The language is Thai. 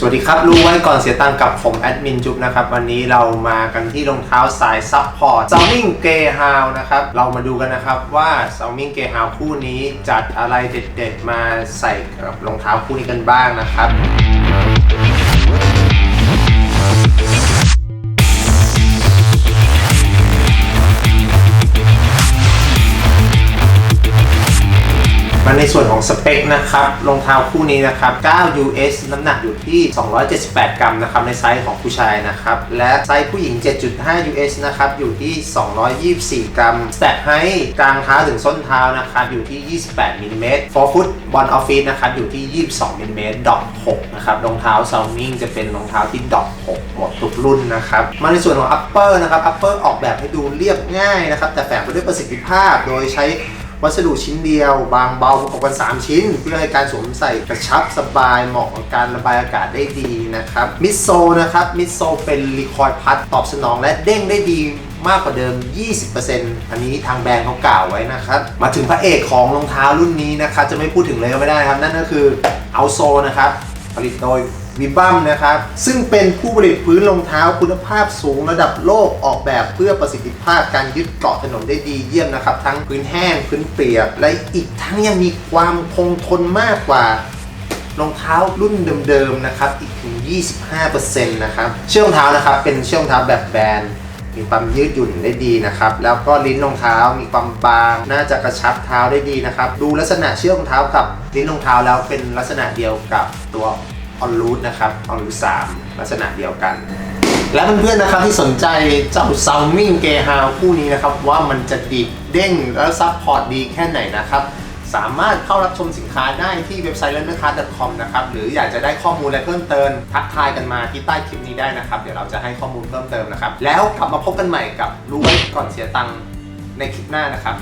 สวัสดีครับ รู้ไว้ก่อนเสียตังกับผมแอดมินจุ๊บนะครับ วันนี้เรามากันที่รองเท้าสายซับพอร์ต s ซ m มิงเกฮาวนะครับ เรามาดูกันนะครับว่า s ซ m มิงเกฮาวคู่นี้จัดอะไรเด็ดๆ มาใส่กับรองเท้าคู่นี้กันบ้างนะครับ มาในส่วนของสเปคนะครับรองเท้าคู่นี้นะครับ 9 US น้ำหนักอยู่ที่ 278 กรัมนะครับในไซส์ของผู้ชายนะครับ และไซส์ผู้หญิง 7.5 US นะครับอยู่ที่ 224 กรัมสแตทไฮกลางเท้าถึงส้นเท้านะครับอยู่ที่ 28มิลลิเมตร4ฟุตบอลออฟฟิศนะครับอยู่ที่ 22มิลลิเมตรดอก6นะครับรองเท้าซาวมิงจะเป็นรองเท้าที่ดอก6หมดทุกรุ่นนะครับมาในส่วนของ upper นะครับ upper ออกแบบให้ดูเรียบง่ายนะครับแต่แฝงไปด้วยประสิทธิภาพโดยใช้ วัสดุชิ้นเดียว บางเบาประกอบกัน 3 ชิ้น เพื่อให้การสวมใส่กระชับสบายเหมาะกับการระบายอากาศได้ดีนะครับมิดโซนะครับมิดโซเป็นรีคอยพัดตอบสนองและเด้งได้ดีมากกว่าเดิม 20%อันนี้ทางแบรนด์เขากล่าวไว้นะครับ มาถึงพระเอกของรองเท้ารุ่นนี้นะครับ จะไม่พูดถึงเลยก็ไม่ได้ครับ นั่นก็คือเอาโซนะครับ ผลิตโดย วิบัมนะครับ ซึ่งเป็นผู้ผลิตพื้นรองเท้าคุณภาพสูงระดับโลกออกแบบเพื่อประสิทธิภาพการยึดเกาะถนนได้ดีเยี่ยมนะครับ ทั้งพื้นแห้งพื้นเปียก และอีกทั้งยังมีความคงทนมากกว่ารองเท้ารุ่นเดิมๆนะครับอีกถึง 25%นะครับเชือกรองเท้านะครับเป็นเชือกรองเท้าแบบแบนมีความยืดหยุ่นได้ดีนะครับ แล้วก็ลิ้นรองเท้ามีความบาง น่าจะกระชับเท้าได้ดีนะครับ ดูลักษณะเชือกรองเท้ากับลิ้นรองเท้าแล้วเป็นลักษณะเดียวกับตัว ออนรูทนะครับออนรูทสามลักษณะเดียวกัน และเพื่อนๆนะครับที่สนใจเจ้าซ a วมิงเกฮาวคู่นี้นะครับ ว่ามันจะดีดเด้งและซัพพอร์ตดีแค่ไหนนะครับ สามารถเข้ารับชมสินค้าได้ที่เว็บไซต์ l e a r n e r c a r d c o m นะครับ หรืออยากจะได้ข้อมูลอะไรเพิ่มเติม ทักทายกันมาที่ใต้คลิปนี้ได้นะครับ เดี๋ยวเราจะให้ข้อมูลเพิ่มเติมนะครับ แล้วกลับมาพบกันใหม่กับรู้ไว้ก่อนเสียตังค์ในคลิปหน้านะครับ